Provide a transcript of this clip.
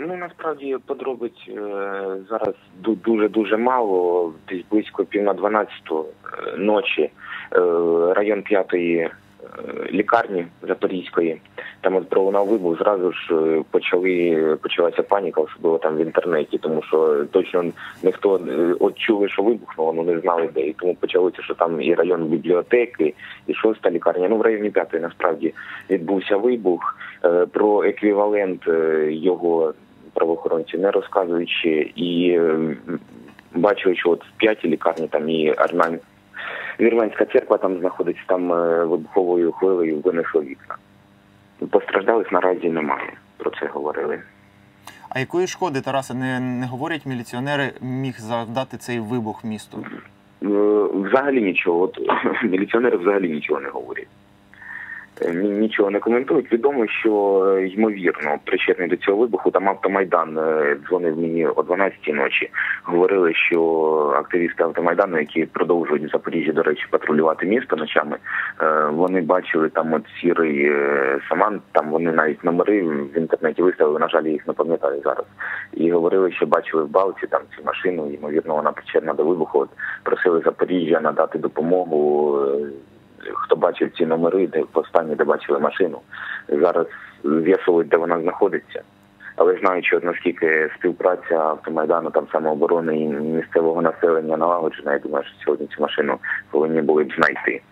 Ну насправді подробиць е, зараз дуже дуже мало. Десь близько пів на дванадцяту е, ночі е, район п'ятої лікарні Запорізької. Там от пролунав вибух. Зразу ж почали почалася паніка, особливо там в інтернеті, тому що точно ніхто от що вибухнуло, ну не знали де. І тому почалося, що там і район бібліотеки, і шоста лікарня. Ну в районі п'ятої насправді відбувся вибух. Про еквівалент його правоохоронці не розказуючи і що от в п'ятій лікарні там і Армян Вірменська церква там знаходиться, там е, вибуховою хвилею винесло вікна. Постраждалих наразі немає. Про це говорили. А якої шкоди, Тарасе, не, не говорять міліціонери, міг завдати цей вибух місту? Е, Взагалі нічого. От міліціонери взагалі нічого не говорять. Е, ні- Нічого не коментують. Відомо, що е, ймовірно причетний до цього вибуху там автомайдан е, дзвонив мені о 12-й ночі. Говорили, що активісти автомайдану, які продовжують в Запоріжжі, до речі, патрулювати місто ночами, вони бачили там от сірий саман. Там вони навіть номери в інтернеті виставили. На жаль, їх не пам'ятаю зараз. І говорили, що бачили в Балці там цю машину. Ймовірно, вона причетна до вибуху. От просили Запоріжжя надати допомогу. Бачив ці номери, де останні, де бачили машину, зараз з'ясовують, де вона знаходиться. Але знаючи, наскільки співпраця автомайдану, там самооборони і місцевого населення налагоджена, я думаю, що сьогодні цю машину повинні були б знайти.